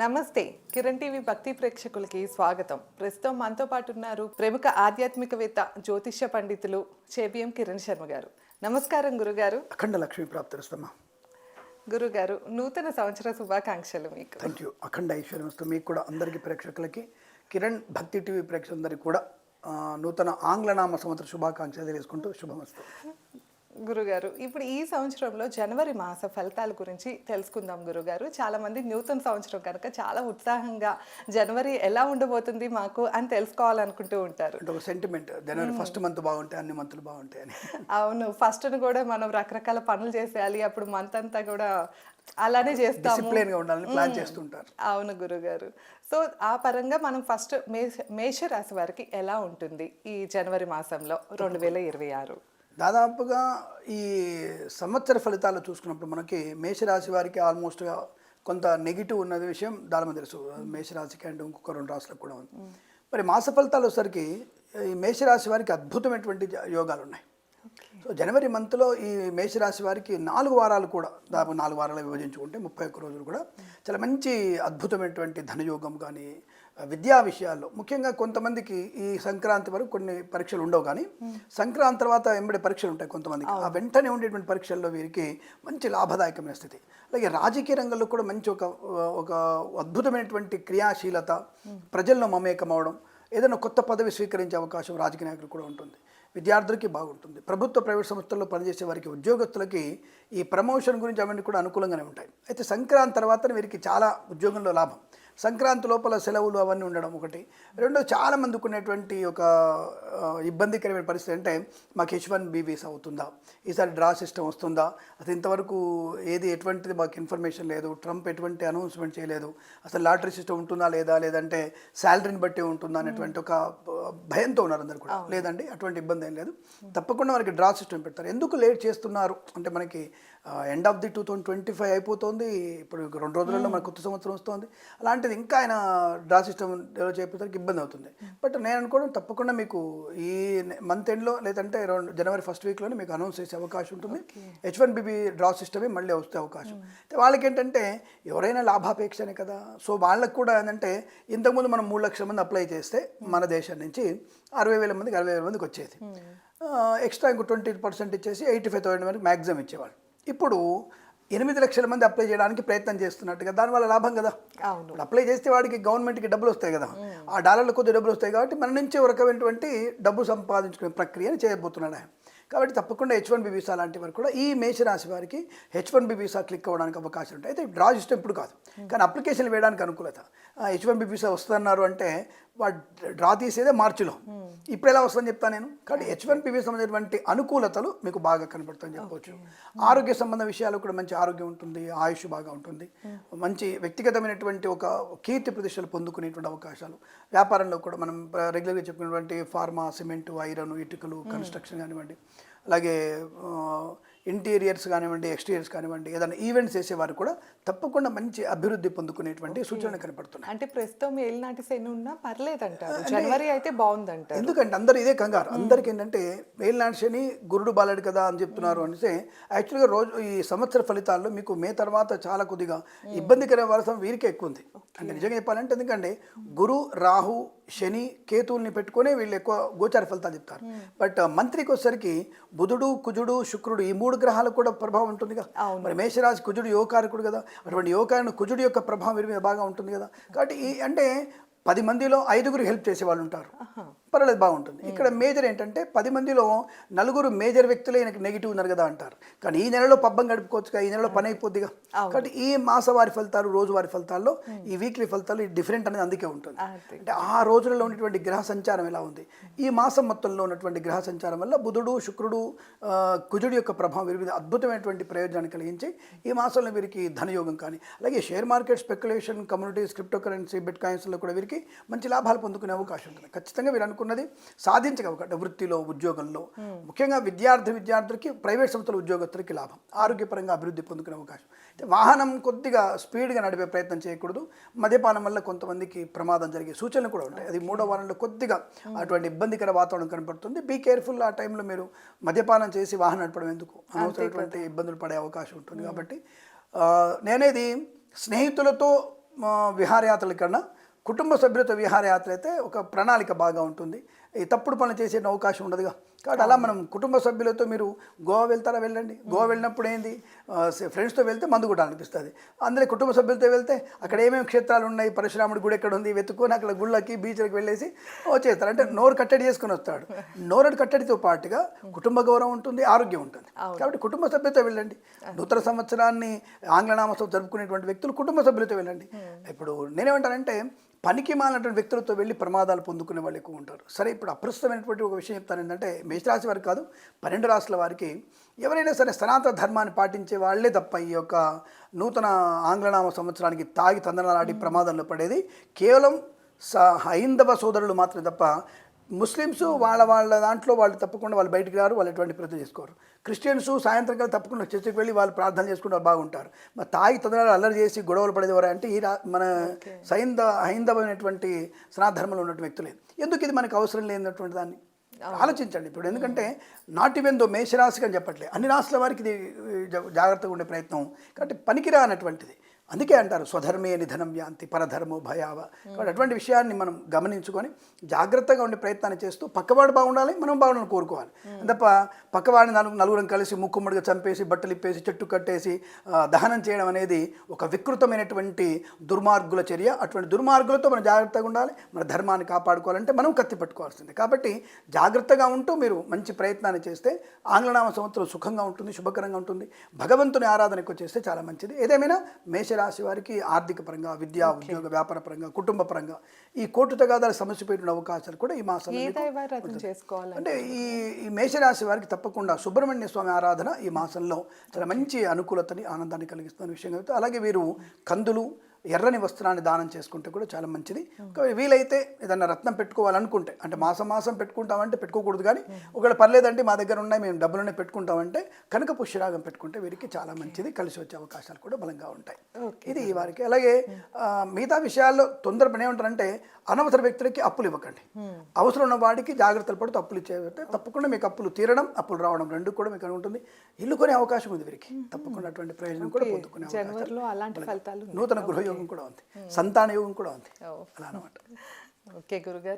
నమస్తే. కిరణ్ టీవీ భక్తి ప్రేక్షకులకి స్వాగతం. ప్రస్తుతం మనతో పాటు ఉన్నారు ప్రముఖ ఆధ్యాత్మికవేత్త జ్యోతిష్య పండితులు చేబిఎం కిరణ్ శర్మ గారు. నమస్కారం గురుగారు. అఖండ లక్ష్మీ ప్రాప్తిరస్తమ్మా గురుగారు నూతన సంవత్సర శుభాకాంక్షలు మీకు. థ్యాంక్ యూ అఖండ ఐశ్వర్యమస్తు మీకు కూడా అందరికీ ప్రేక్షకులకి. కిరణ్ భక్తి టీవీ ప్రేక్షకులందరికీ కూడా నూతన ఆంగ్లనామ సంవత్సర శుభాకాంక్షలు తెలియజేసుకుంటూ శుభమస్తు. గురుగారు ఇప్పుడు ఈ సంవత్సరంలో జనవరి మాస ఫలితాల గురించి తెలుసుకుందాం గురుగారు. చాలా మంది నూతన సంవత్సరం కనుక చాలా ఉత్సాహంగా జనవరి ఎలా ఉండబోతుంది మాకు అని తెలుసుకోవాలనుకుంటూ ఉంటారు. అంటే ఒక సెంటిమెంట్ జనవరి ఫస్ట్ మంత్ బాగుంటాయి అన్ని మంత్లు బాగుంటాయి అని. అవును ఫస్ట్ కూడా మనం రకరకాల పనులు చేసేయాలి అప్పుడు మంత్ అంతా కూడా అలానే చేస్తాము. డిసిప్లిన్గా ఉండాలని ప్లాన్ చేస్తుంటారు. అవును గురుగారు. సో ఆ పరంగా మనం ఫస్ట్ మేష మేషరాశి వారికి ఎలా ఉంటుంది ఈ జనవరి మాసంలో? రెండు వేల ఇరవై ఆరు. దాదాపుగా ఈ సంవత్సర ఫలితాలు చూసుకున్నప్పుడు మనకి మేషరాశి వారికి ఆల్మోస్ట్గా కొంత నెగిటివ్ ఉన్నది విషయం దాని తెలుసు. మేషరాశికి అండ్ ఇంకొక రెండు రాశులకు కూడా ఉంది. మరి మాస ఫలితాలు వచ్చేసరికి ఈ మేషరాశి వారికి అద్భుతమైనటువంటి యోగాలు ఉన్నాయి. సో జనవరి మంత్లో ఈ మేషరాశి వారికి నాలుగు వారాలు కూడా దాదాపు నాలుగు వారాలు విభజించుకుంటే ముప్పై ఒక్క రోజులు కూడా చాలా మంచి అద్భుతమైనటువంటి ధనయోగం కానీ విద్యా విషయాల్లో. ముఖ్యంగా కొంతమందికి ఈ సంక్రాంతి వరకు కొన్ని పరీక్షలు ఉండవు కానీ సంక్రాంతి తర్వాత ఎంబడి పరీక్షలు ఉంటాయి కొంతమందికి. ఆ వెంటనే ఉండేటువంటి పరీక్షల్లో వీరికి మంచి లాభదాయకమైన స్థితి. అలాగే రాజకీయ రంగంలో కూడా మంచి ఒక ఒక అద్భుతమైనటువంటి క్రియాశీలత ప్రజల్లో మమేకం అవడం ఏదైనా కొత్త పదవి స్వీకరించే అవకాశం రాజకీయ నాయకులు కూడా ఉంటుంది. విద్యార్థులకి బాగుంటుంది. ప్రభుత్వ ప్రైవేట్ సంస్థల్లో పనిచేసే వారికి ఉద్యోగస్తులకి ఈ ప్రమోషన్ గురించి అవన్నీ కూడా అనుకూలంగానే ఉంటాయి. అయితే సంక్రాంతి తర్వాత వీరికి చాలా ఉద్యోగంలో లాభం. సంక్రాంతి లోపల సెలవులు అవన్నీ ఉండడం ఒకటి. రెండో చాలామంది ఉన్నటువంటి ఒక ఇబ్బందికరమైన పరిస్థితి అంటే మాకు హెచ్ వన్ బీ వీసా అవుతుందా? ఈసారి డ్రా సిస్టమ్ వస్తుందా? అసలు ఇంతవరకు ఏది ఎటువంటిది మాకు ఇన్ఫర్మేషన్ లేదు. ట్రంప్ ఎటువంటి అనౌన్స్మెంట్ చేయలేదు. అసలు లాటరీ సిస్టమ్ ఉంటుందా లేదా? లేదంటే శాలరీని బట్టి ఉంటుందా? అనేటువంటి ఒక భయంతో ఉన్నారు అందరు కూడా లేదండి అటువంటి ఇబ్బంది ఏం లేదు. తప్పకుండా మనకి డ్రా సిస్టమ్ పెడతారు. ఎందుకు లేట్ చేస్తున్నారు? అంటే మనకి end of the two thousand twenty five అయిపోతుంది. ఇప్పుడు రెండు రోజులలో మన కొత్త సంవత్సరం వస్తుంది. అలాంటిది ఇంకా ఆయన డ్రా సిస్టమ్ డెవలప్ చేయడానికి ఇబ్బంది అవుతుంది. బట్ నేను అనుకోవడం తప్పకుండా మీకు ఈ మంత్ ఎండ్లో లేదంటే రెండు జనవరి ఫస్ట్ వీక్లోనే మీకు అనౌన్స్ చేసే అవకాశం ఉంటుంది. H one B B draw సిస్టమే మళ్ళీ వస్తే అవకాశం. అయితే వాళ్ళకి ఏంటంటే ఎవరైనా లాభాపేక్షనే కదా. సో వాళ్ళకు కూడా ఏంటంటే ఇంతకుముందు మనం మూడు లక్షల మంది అప్లై చేస్తే మన దేశం నుంచి అరవై వేల మందికి అరవై వేల మందికి వచ్చేది. ఎక్స్ట్రా ఇంకో ట్వంటీ పర్సెంట్ ఇచ్చేసి ఎయిటీ ఫైవ్ థౌసండ్ వరకు మ్యాక్సిమం ఇచ్చేవాళ్ళు. ఇప్పుడు ఎనిమిది లక్షల మంది అప్లై చేయడానికి ప్రయత్నం చేస్తున్నట్టుగా దానివల్ల లాభం కదా? ఇప్పుడు అప్లై చేస్తే వాడికి గవర్నమెంట్కి డబ్బులు వస్తాయి కదా? ఆ డాలర్లు కొద్ది డబ్బులు వస్తాయి కాబట్టి మన నుంచి ఒక రకమైనటువంటి డబ్బు సంపాదించుకునే ప్రక్రియను చేయబోతున్నాడు ఆయన. కాబట్టి తప్పకుండా హెచ్ వన్ బి వీసా లాంటి వారు కూడా ఈ మేషరాశి వారికి H one B visa click అవ్వడానికి అవకాశం ఉంటాయి. అయితే డ్రా సిస్టమ్ ఇప్పుడు కాదు. కానీ అప్లికేషన్ వేయడానికి అనుకూలత. హెచ్ వన్ బి వీసా వస్తున్నారు అంటే వాడు డ్రా తీసేదే మార్చిలో. ఇప్పుడు ఎలా వస్తుందని చెప్తాను నేను? కాబట్టి హెచ్ వన్ బి సంబంధించినటువంటి అనుకూలతలు మీకు బాగా కనబడుతుందని చెప్పవచ్చు. ఆరోగ్య సంబంధ విషయాలు కూడా మంచి ఆరోగ్యం ఉంటుంది ఆయుష్ బాగా ఉంటుంది. మంచి వ్యక్తిగతమైనటువంటి ఒక కీర్తి ప్రతిష్టలు పొందుకునేటువంటి అవకాశాలు. వ్యాపారంలో కూడా మనం రెగ్యులర్గా చెప్పుకున్నటువంటి ఫార్మా సిమెంట్ ఐరన్ ఇటుకలు కన్స్ట్రక్షన్ కానివ్వండి. అలాగే ఇంటీరియర్స్ కానివ్వండి ఎక్స్టీరియర్స్ కానివ్వండి ఏదైనా ఈవెంట్స్ చేసేవారు కూడా తప్పకుండా మంచి అభివృద్ధి పొందుకునేటువంటి సూచనలు కనపడుతున్నాయి. అంటే ప్రస్తుతం ఏలినాటి శని ఉన్నా పర్లేదంటారు. జనవరి అయితే బాగుందంటారు. ఎందుకంటే అందరు ఇదే కంగారు. అందరికి ఏంటంటే మేల్నాడు శని గురుడు బాలాడు కదా అని చెప్తున్నారు అంటే యాక్చువల్గా రోజు ఈ సంవత్సర ఫలితాల్లో మీకు మే తర్వాత చాలా కొద్దిగా ఇబ్బందికర వరసం వీరికే ఎక్కువ ఉంది. అంటే నిజంగా చెప్పాలంటే ఎందుకంటే గురు రాహు శని కేతువుల్ని పెట్టుకొని వీళ్ళు ఎక్కువ గోచార ఫలితాలు చెప్తారు. బట్ మంత్రికి వచ్చేసరికి బుధుడు కుజుడు శుక్రుడు ఈ మూడు గ్రహాలకు కూడా ప్రభావం ఉంటుందిగా మరి మేషరాశి కుజుడు యోగకారకుడు కదా. అటువంటి యోగకారణ కుజుడు యొక్క ప్రభావం వీరి మీద బాగా ఉంటుంది కదా. కాబట్టి ఈ అంటే పది మందిలో ఐదుగురు హెల్ప్ చేసే వాళ్ళు ఉంటారు పర్వాలేదు బాగుంటుంది. ఇక్కడ మేజర్ ఏంటంటే పది మందిలో నలుగురు మేజర్ వ్యక్తులే ఈయనకి నెగిటివ్ ఉన్నారు కదా అంటారు. కానీ ఈ నెలలో పబ్బం గడుపుకోవచ్చుగా ఈ నెలలో పని అయిపోద్దిగా. కాబట్టి ఈ మాసవారి ఫలితాలు రోజువారి ఫలితాల్లో ఈ వీక్లీ ఫలితాలు డిఫరెంట్ అనేది అందుకే ఉంటుంది. అంటే ఆ రోజులలో ఉన్నటువంటి గ్రహ సంచారం ఎలా ఉంది? ఈ మాసం మొత్తంలో ఉన్నటువంటి గ్రహ సంచారం వల్ల బుధుడు శుక్రుడు కుజుడు యొక్క ప్రభావం వీరి మీద అద్భుతమైనటువంటి ప్రయోజనాన్ని కలిగించి ఈ మాసంలో వీరికి ధనయోగం కానీ అలాగే share market speculation communities crypto currency bit కాయిన్స్లో కూడా వీరికి మంచి లాభాలు పొందుకునే అవకాశం ఉంటుంది. ఖచ్చితంగా వీరు అనుకున్నది సాధించగలగట వృత్తిలో ఉద్యోగంలో. ముఖ్యంగా విద్యార్థి విద్యార్థులకి ప్రైవేట్ సంస్థల ఉద్యోగస్తులకి లాభం. ఆరోగ్యపరంగా అభివృద్ధి పొందుకునే అవకాశం. వాహనం కొద్దిగా స్పీడ్గా నడిపే ప్రయత్నం చేయకూడదు. మద్యపానం వల్ల కొంతమందికి ప్రమాదం జరిగే సూచనలు కూడా ఉంటాయి. అది మూడో వారంలో కొద్దిగా అటువంటి ఇబ్బందికర వాతావరణం కనపడుతుంది. బీ కేర్ఫుల్ ఆ టైంలో మీరు మద్యపానం చేసి వాహనం నడపడం ఎందుకు? అనవసరమైనటువంటి ఇబ్బందులు పడే అవకాశం ఉంటుంది. కాబట్టి నేనేది స్నేహితులతో విహారయాత్రల కన్నా కుటుంబ సభ్యులతో విహారయాత్ర అయితే ఒక ప్రణాళిక బాగా ఉంటుంది. ఈ తప్పుడు పనులు చేసే అవకాశం ఉండదుగా. కాబట్టి అలా మనం కుటుంబ సభ్యులతో మీరు గోవా వెళ్తారా వెళ్ళండి. గోవా వెళ్ళినప్పుడు ఏంది? ఫ్రెండ్స్తో వెళ్తే మందు కూడా అనిపిస్తుంది. అందులో కుటుంబ సభ్యులతో వెళ్తే అక్కడ ఏమేమి క్షేత్రాలు ఉన్నాయి? పరశురాముడి గుడి ఎక్కడ ఉంది? వెతుక్కొని అక్కడ గుళ్ళకి బీచ్లకు వెళ్ళేసి వచ్చేస్తారు. అంటే నోరు కట్టడి చేసుకుని వస్తాడు. నోరు కట్టడితో పాటుగా కుటుంబ గౌరవం ఉంటుంది ఆరోగ్యం ఉంటుంది. కాబట్టి కుటుంబ సభ్యులతో వెళ్ళండి. నూతన సంవత్సరాన్ని ఆంగ్లనామసం జరుపుకునేటువంటి వ్యక్తులు కుటుంబ సభ్యులతో వెళ్ళండి. ఇప్పుడు నేనేమంటానంటే పనికి మాలినటువంటి వ్యక్తులతో వెళ్ళి ప్రమాదాలు పొందుకునే వాళ్ళు ఎక్కువ ఉంటారు. సరే ఇప్పుడు అప్రస్తుతమైనటువంటి ఒక విషయం చెప్తాను ఏంటంటే మేషరాశి వారికి కాదు పన్నెండు రాష్ట్రాల వారికి ఎవరైనా సరే సనాతన ధర్మాన్ని పాటించే వాళ్ళే తప్ప ఈ యొక్క నూతన ఆంగ్లనామ సంవత్సరానికి తాగి తందనాలాడి ప్రమాదంలో పడేది కేవలం స హైందవ సోదరులు మాత్రమే తప్ప ముస్లిమ్స్ వాళ్ళ వాళ్ళ దాంట్లో వాళ్ళు తప్పకుండా వాళ్ళు బయటికి రారు వాళ్ళు ఎటువంటి ప్రయత్నం చేసుకోరు. క్రిస్టియన్స్ సాయంత్రం కల్లా తప్పకుండా చర్చకి వెళ్ళి వాళ్ళు ప్రార్థన చేసుకుంటే వాళ్ళు బాగుంటారు. మరి తాగి తొందరగా అల్లరి చేసి గొడవలు పడేది ఎవరు అంటే ఈ రా మన సైంద హైందవమైనటువంటి సనాధర్మంలో ఉన్నటువంటి వ్యక్తులే ఎందుకు ఇది మనకు అవసరం లేనటువంటి దాన్ని? ఆలోచించండి ఇప్పుడు. ఎందుకంటే నాటివెందో మేషరాశికి అని చెప్పట్లే. అన్ని రాష్ట్రాల వారికి ఇది జాగ్రత్తగా ఉండే ప్రయత్నం. కాబట్టి పనికిరా అన్నటువంటిది అందుకే అంటారు స్వధర్మే నిధనం యాంతి పరధర్మో భయావ. కాబట్టి అటువంటి విషయాన్ని మనం గమనించుకొని జాగ్రత్తగా ఉండే ప్రయత్నాన్ని చేస్తూ పక్కవాడు బాగుండాలి మనం బాగుండాలని కోరుకోవాలి. తప్ప పక్కవాడిని నలుగు నలుగురం కలిసి ముక్కుమ్మడిగా చంపేసి బట్టలు ఇప్పేసి చెట్టు కట్టేసి దహనం చేయడం అనేది ఒక వికృతమైనటువంటి దుర్మార్గుల చర్య. అటువంటి దుర్మార్గులతో మనం జాగ్రత్తగా ఉండాలి మన ధర్మాన్ని కాపాడుకోవాలంటే మనం కత్తి పట్టుకోవాల్సిందే. కాబట్టి జాగ్రత్తగా ఉంటూ మీరు మంచి ప్రయత్నాన్ని చేస్తే ఆంగ్లనామ సంవత్సరం సుఖంగా ఉంటుంది శుభకరంగా ఉంటుంది. భగవంతుని ఆరాధన ఎక్కువ చేస్తే చాలా మంచిది. ఏదేమైనా మేషరాశి వారికి ఆర్థిక పరంగా విద్యా ఉద్యోగ వ్యాపార పరంగా కుటుంబ పరంగా ఈ కోర్టు తగాదాలు సమస్యపోయిన అవకాశాలు కూడా ఈ మాసంలో అంటే ఈ ఈ మేషరాశి వారికి తప్పకుండా సుబ్రహ్మణ్య స్వామి ఆరాధన ఈ మాసంలో చాలా మంచి అనుకూలతని ఆనందాన్ని కలిగిస్తున్న విషయం అలాగే వీరు కందులు ఎర్రని వస్త్రాన్ని దానం చేసుకుంటే కూడా చాలా మంచిది. వీలైతే ఏదన్నా రత్నం పెట్టుకోవాలనుకుంటే అంటే మాసం మాసం పెట్టుకుంటామంటే పెట్టుకోకూడదు కానీ ఒకవేళ పర్లేదంటే మా దగ్గర ఉన్నాయి మేము డబ్బులనే పెట్టుకుంటామంటే కనుక పుష్యరాగం పెట్టుకుంటే వీరికి చాలా మంచిది. కలిసి వచ్చే అవకాశాలు కూడా బలంగా ఉంటాయి. ఇది ఈ వారికి. అలాగే మిగతా విషయాల్లో తొందరపడి ఏమంటారంటే అనవసర వ్యక్తులకి అప్పులు ఇవ్వకండి. అవసరం ఉన్న వాడికి జాగ్రత్తలు పడుతూ అప్పులు ఇచ్చేస్తే తప్పకుండా మీకు అప్పులు తీరడం అప్పులు రావడం రెండు కూడా మీకు ఉంటుంది. ఇల్లు కొనే అవకాశం ఉంది వీరికి. తప్పకుండా అటువంటి ప్రయోజనం కూడా పొందుకునే అవకాశం జనవరిలో గృహయోగం కూడా ఉంది. సంతాన యోగం కూడా ఉంది. అలా అనమాట ఓకే గురుగారు.